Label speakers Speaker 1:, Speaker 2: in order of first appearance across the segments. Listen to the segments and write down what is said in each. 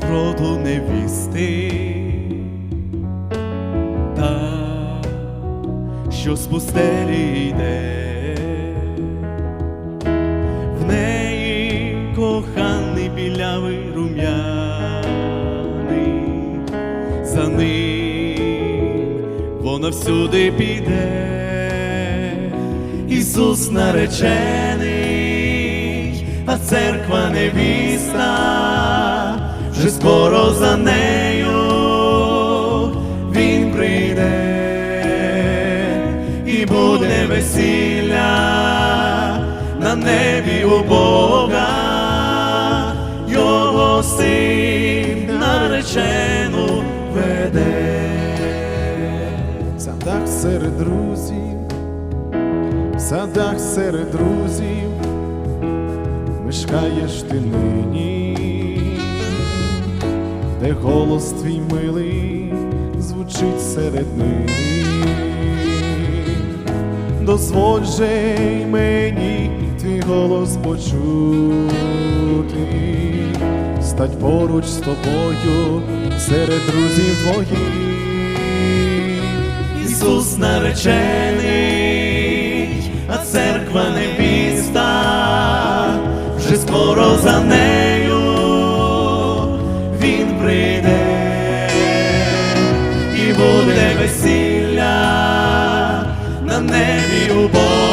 Speaker 1: півроду невісти, та, що з пустелі йде, в неї коханий білявий рум'яний, за ним вона всюди піде, Ісус наречений, а церква невіста вже скоро за нею він прийде, і буде весілля на небі у Бога, його син наречену веде.
Speaker 2: В садах серед друзів, в садах серед друзів, мешкаєш ти нині, де голос твій милий звучить серед них. Дозволь же й мені твій голос почути, стать поруч з тобою серед друзів твоїх.
Speaker 1: Ісус наречений, а церква невіста, вже скоро за він прийде, і буде весілля на небі у Бога,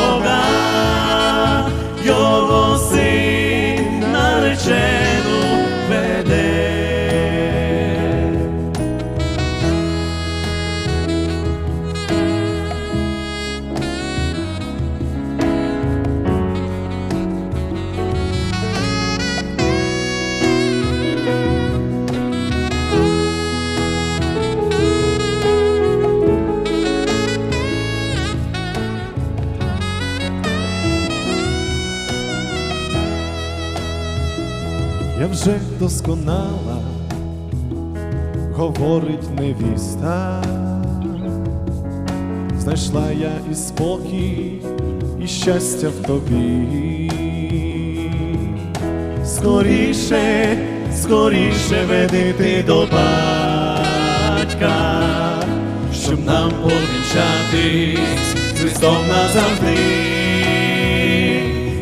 Speaker 2: Я вже досконала, говорить невіста, знайшла я і спокій, і щастя в тобі.
Speaker 1: Скоріше, скоріше веди ти до батька, щоб нам повінчатись Христом назавжди.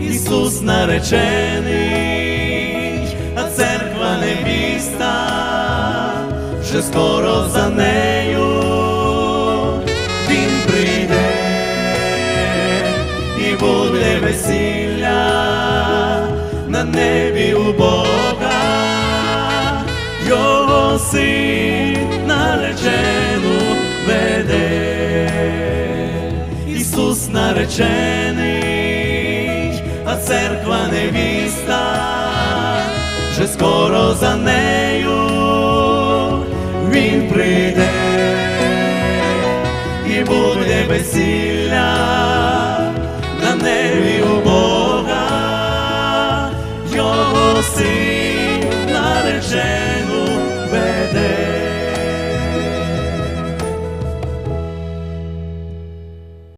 Speaker 1: Ісус наречений, невіста, вже скоро за нею він прийде і буде весілля на небі у Бога, його син наречену веде, Ісус наречений, а церква невіста, вже скоро за нею він прийде і буде весілля